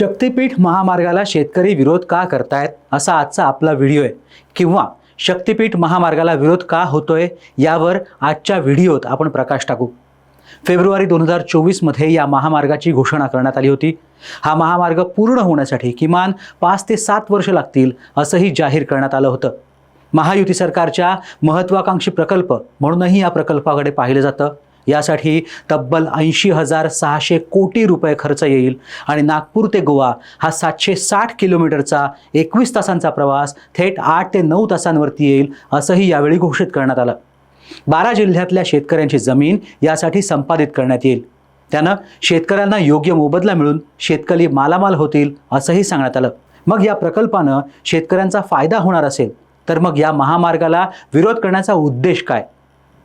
शक्तिपीठ महामार्गाला शेतकरी विरोध का करतायत असा आजचा आपला व्हिडिओ आहे. किंवा शक्तिपीठ महामार्गाला विरोध का होतोय यावर आजच्या व्हिडिओत आपण प्रकाश टाकू. फेब्रुवारी दोन हजार चोवीसमध्ये या महामार्गाची घोषणा करण्यात आली होती. हा महामार्ग पूर्ण होण्यासाठी किमान पाच ते सात वर्ष लागतील असंही जाहीर करण्यात आलं होतं. महायुती सरकारच्या महत्त्वाकांक्षी प्रकल्प म्हणूनही या प्रकल्पाकडे पाहिलं जातं. यासाठी तब्बल ऐंशी हजार सहाशे कोटी रुपये खर्च येईल. आणि नागपूर ते गोवा हा सातशे साठ किलोमीटरचा एकवीस तासांचा प्रवास थेट आठ ते नऊ तासांवरती येईल असंही यावेळी घोषित करण्यात आलं. बारा जिल्ह्यातल्या शेतकऱ्यांची जमीन यासाठी संपादित करण्यात येईल. त्यानं शेतकऱ्यांना योग्य मोबदला मिळून शेतकरी मालामाल होतील असंही सांगण्यात आलं. मग या प्रकल्पानं शेतकऱ्यांचा फायदा होणार असेल तर मग या महामार्गाला विरोध करण्याचा उद्देश काय?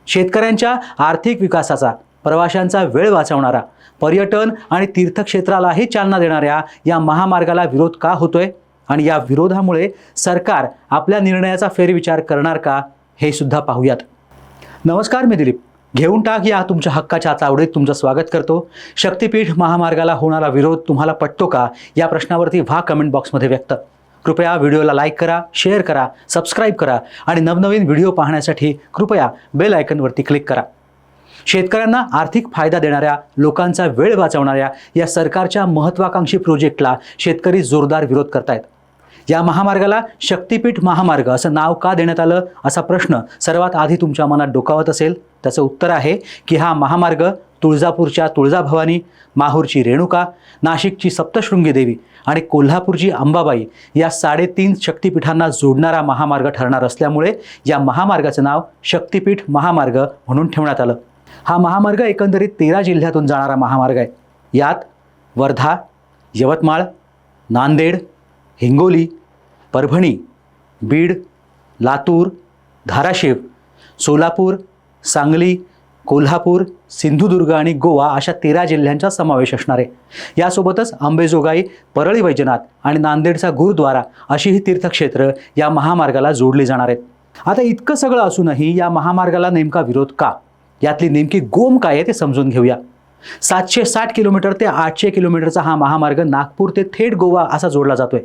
शेतकऱ्यांच्या आर्थिक विकासाचा प्रवाशांचा वेळ वाचवणारा पर्यटन आणि तीर्थक्षेत्रालाही चालना देणाऱ्या या महामार्गाला विरोध का होतोय? आणि या विरोधामुळे सरकार आपल्या निर्णयाचा फेरविचार करणार का? हे सुद्धा पाहूयात. नमस्कार मी दिलीप. घेऊन टाक या तुमच्या हक्काच्या चावडीत तुमचं स्वागत करतो. शक्तिपीठ महामार्गाला होणारा विरोध तुम्हाला पटतो का? या प्रश्नावरती व्हा कमेंट बॉक्समध्ये व्यक्त. कृपया व्हिडिओला लाईक करा शेअर करा सबस्क्राईब करा आणि नवनवीन व्हिडिओ पाहण्यासाठी कृपया बेल आयकनवरती क्लिक करा. शेतकऱ्यांना आर्थिक फायदा देणाऱ्या लोकांचा वेळ वाचवणाऱ्या या सरकारच्या महत्त्वाकांक्षी प्रोजेक्टला शेतकरी जोरदार विरोध करतायत. या महामार्गाला शक्तिपीठ महामार्ग असं नाव का देण्यात आलं असा प्रश्न सर्वात आधी तुमच्या मनात डोकावत असेल? त्याचं उत्तर आहे की हा महामार्ग तुळजापूरच्या तुळजाभवानी माहूरची रेणुका नाशिकची सप्तशृंगी देवी आणि कोल्हापूरची अंबाबाई या साडेतीन शक्तिपीठांना जोडणारा महामार्ग ठरणार असल्यामुळे या महामार्गाचं नाव शक्तिपीठ महामार्ग म्हणून ठेवण्यात आलं. हा महामार्ग एकंदरीत तेरा जिल्ह्यातून जाणारा महामार्ग आहे. यात वर्धा यवतमाळ नांदेड हिंगोली परभणी बीड लातूर धाराशिव सोलापूर सांगली कोल्हापूर सिंधुदुर्ग आणि गोवा अशा तेरा जिल्ह्यांचा समावेश असणार आहे. यासोबतच आंबेजोगाई परळी वैजनाथ आणि नांदेडचा गुरुद्वारा अशी ही तीर्थक्षेत्र या महामार्गाला जोडली जाणार आहेत. आता इतकं सगळं असूनही या महामार्गाला नेमका विरोध का? यातली नेमकी गोम काय आहे ते समजून घेऊया. सातशे साठ किलोमीटर ते आठशे किलोमीटरचा हा महामार्ग नागपूर ते थेट गोवा असा जोडला जातोय.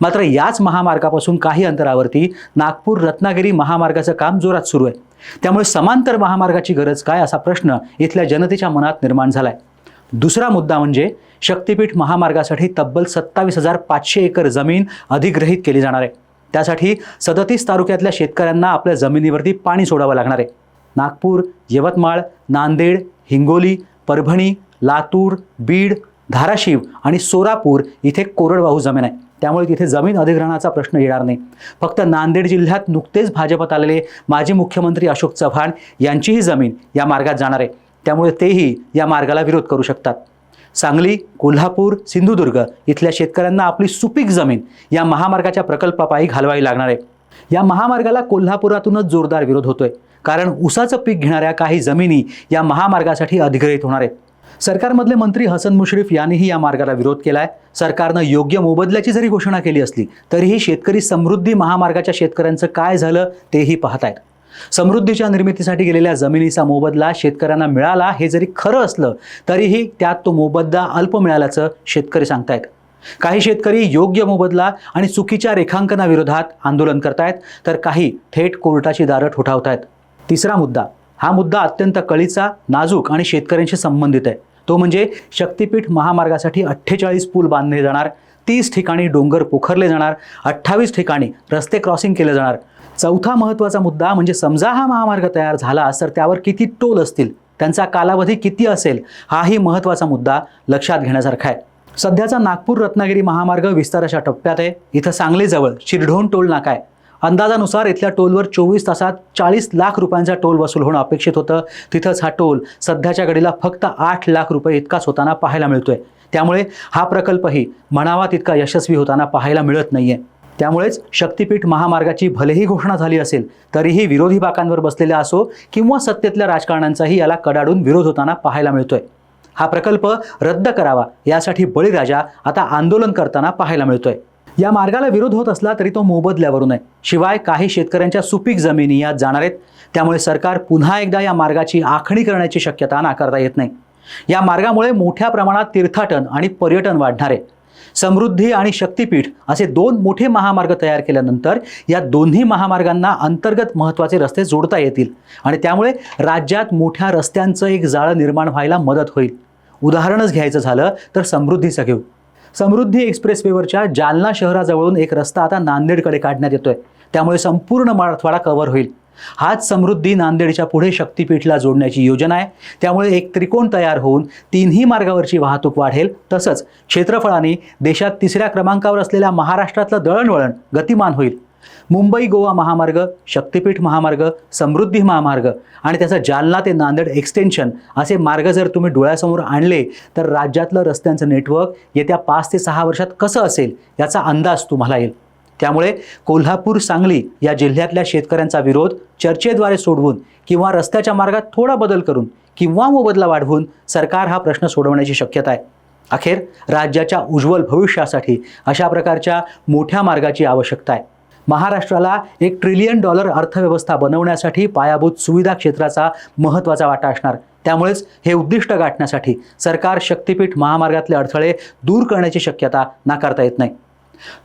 मात्र याच महामार्गापासून काही अंतरावरती नागपूर रत्नागिरी महामार्गाचं काम जोरात सुरू आहे. त्यामुळे समांतर महामार्गाची गरज काय असा प्रश्न इथल्या जनतेच्या मनात निर्माण झालाय. दुसरा मुद्दा म्हणजे शक्तिपीठ महामार्गासाठी तब्बल सत्तावीस हजार पाचशे एकर जमीन अधिग्रहित केली जाणार आहे. त्यासाठी सदतीस तालुक्यातल्या शेतकऱ्यांना आपल्या जमिनीवरती पाणी सोडावं लागणार आहे. नागपूर यवतमाळ नांदेड हिंगोली परभणी लातूर बीड धाराशिव आणि सोलापूर इथे कोरडवाहू जमीन आहे. त्यामुळे तिथे जमीन अधिग्रहणाचा प्रश्न येणार नाही. फक्त नांदेड जिल्ह्यात नुकतेच भाजपात आलेले माजी मुख्यमंत्री अशोक चव्हाण यांचीही जमीन या मार्गात जाणार आहे. त्यामुळे तेही या मार्गाला विरोध करू शकतात. सांगली कोल्हापूर सिंधुदुर्ग इथल्या शेतकऱ्यांना आपली सुपीक जमीन या महामार्गाच्या प्रकल्पापायी घालवावी लागणार आहे. या महामार्गाला कोल्हापुरातूनच जोरदार विरोध होतोय. कारण ऊसाचं पीक घेणाऱ्या काही जमिनी या महामार्गासाठी अधिग्रहित होणार आहेत. सरकारमधले मंत्री हसन मुश्रीफ यांनीही या मार्गाला विरोध केलाय. सरकारनं योग्य मोबदल्याची जरी घोषणा केली असली तरीही शेतकरी समृद्धी महामार्गाच्या शेतकऱ्यांचं काय झालं तेही पाहतायत. समृद्धीच्या निर्मितीसाठी गेलेल्या जमिनीचा मोबदला शेतकऱ्यांना मिळाला हे जरी खरं असलं तरीही त्यात तो मोबदला अल्प मिळाल्याचं शेतकरी सांगतायत. काही शेतकरी योग्य मोबदला आणि चुकीच्या रेखांकनाविरोधात आंदोलन करतायत तर काही थेट कोर्टाची दारं ठोठावतायत. तिसरा मुद्दा हा मुद्दा अत्यंत कळीचा नाजूक आणि शेतकऱ्यांशी संबंधित आहे. तो म्हणजे शक्तिपीठ महामार्गासाठी अठ्ठेचाळीस पूल बांधले जाणार तीस ठिकाणी डोंगर पोखरले जाणार अठ्ठावीस ठिकाणी रस्ते क्रॉसिंग केले जाणार. चौथा महत्त्वाचा मुद्दा म्हणजे समजा हा महामार्ग तयार झाला तर त्यावर किती टोल असतील? त्यांचा कालावधी किती असेल? हाही महत्त्वाचा मुद्दा लक्षात घेण्यासारखा आहे. सध्याचा नागपूर रत्नागिरी महामार्ग विस्ताराच्या टप्प्यात आहे. इथं सांगलीजवळ शिरढोण टोल नाका आहे. अंदाजानुसार इथल्या टोलवर चोवीस तासात चाळीस लाख रुपयांचा टोल वसूल होणं अपेक्षित होतं. तिथंच हा टोल सध्याच्या घडीला फक्त आठ लाख रुपये इतकाच होताना पाहायला मिळतोय. त्यामुळे हा प्रकल्पही म्हणावा तितका यशस्वी होताना पाहायला मिळत नाहीये. त्यामुळेच शक्तिपीठ महामार्गाची भलेही घोषणा झाली असेल तरीही विरोधी बाकांवर बसलेल्या असो किंवा सत्तेतल्या राजकारण्यांचाही याला कडाडून विरोध होताना पाहायला मिळतोय. हा प्रकल्प रद्द करावा यासाठी बळीराजा आता आंदोलन करताना पाहायला मिळतोय. या मार्गाला विरोध होत असला तरी तो मोबदल्यावरून आहे. शिवाय काही शेतकऱ्यांच्या सुपीक जमिनी यात जाणार आहेत. त्यामुळे सरकार पुन्हा एकदा या मार्गाची आखणी करण्याची शक्यता नाकारता येत नाही. या मार्गामुळे मोठ्या प्रमाणात तीर्थाटन आणि पर्यटन वाढणार आहे. समृद्धी आणि शक्तीपीठ असे दोन मोठे महामार्ग तयार केल्यानंतर या दोन्ही महामार्गांना अंतर्गत महत्त्वाचे रस्ते जोडता येतील आणि त्यामुळे राज्यात मोठ्या रस्त्यांचं एक जाळं निर्माण व्हायला मदत होईल. उदाहरणच घ्यायचं झालं तर समृद्धीचं घेऊ. समृद्धी एक्सप्रेसवेवरच्या जालना शहराजवळून एक रस्ता आता नांदेडकडे काढण्यात येतोय. त्यामुळे संपूर्ण मराठवाडा कव्हर होईल. हाच समृद्धी नांदेडच्या पुढे शक्तीपीठला जोडण्याची योजना आहे. त्यामुळे एक त्रिकोण तयार होऊन तिन्ही मार्गावरची वाहतूक वाढेल. तसंच क्षेत्रफळाने देशात तिसऱ्या क्रमांकावर असलेल्या महाराष्ट्रातलं दळणवळण गतिमान होईल. मुंबई गोवा महामार्ग शक्तिपीठ महामार्ग समृद्धी महामार्ग आणि त्याचा जालना ते नांदेड एक्सटेन्शन असे मार्ग जर तुम्ही डोळ्यासमोर आणले तर राज्यातलं रस्त्यांचं नेटवर्क येत्या पाच ते सहा वर्षात कसं असेल याचा अंदाज तुम्हाला येईल. त्यामुळे कोल्हापूर सांगली या जिल्ह्यातल्या शेतकऱ्यांचा विरोध चर्चेद्वारे सोडवून किंवा रस्त्याच्या मार्गात थोडा बदल करून किंवा मोबदला वाढवून सरकार हा प्रश्न सोडवण्याची शक्यता आहे. अखेर राज्याच्या उज्ज्वल भविष्यासाठी अशा प्रकारच्या मोठ्या मार्गाची आवश्यकता आहे. महाराष्ट्राला एक ट्रिलियन डॉलर अर्थव्यवस्था बनवण्यासाठी पायाभूत सुविधा क्षेत्राचा महत्त्वाचा वाटा असणार. त्यामुळेच हे उद्दिष्ट गाठण्यासाठी सरकार शक्तीपीठ महामार्गातले अडथळे दूर करण्याची शक्यता नाकारता येत नाही.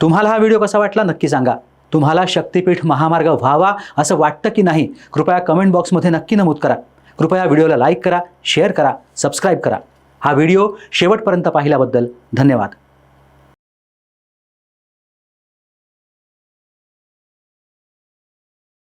तुम्हाला हा व्हिडिओ कसा वाटला नक्की सांगा. तुम्हाला शक्तीपीठ महामार्ग व्हावा असं वाटतं की नाही कृपया कमेंट बॉक्समध्ये नक्की नमूद करा. कृपया व्हिडिओला लाईक करा शेअर करा सबस्क्राईब करा. हा व्हिडिओ शेवटपर्यंत पाहिल्याबद्दल धन्यवाद.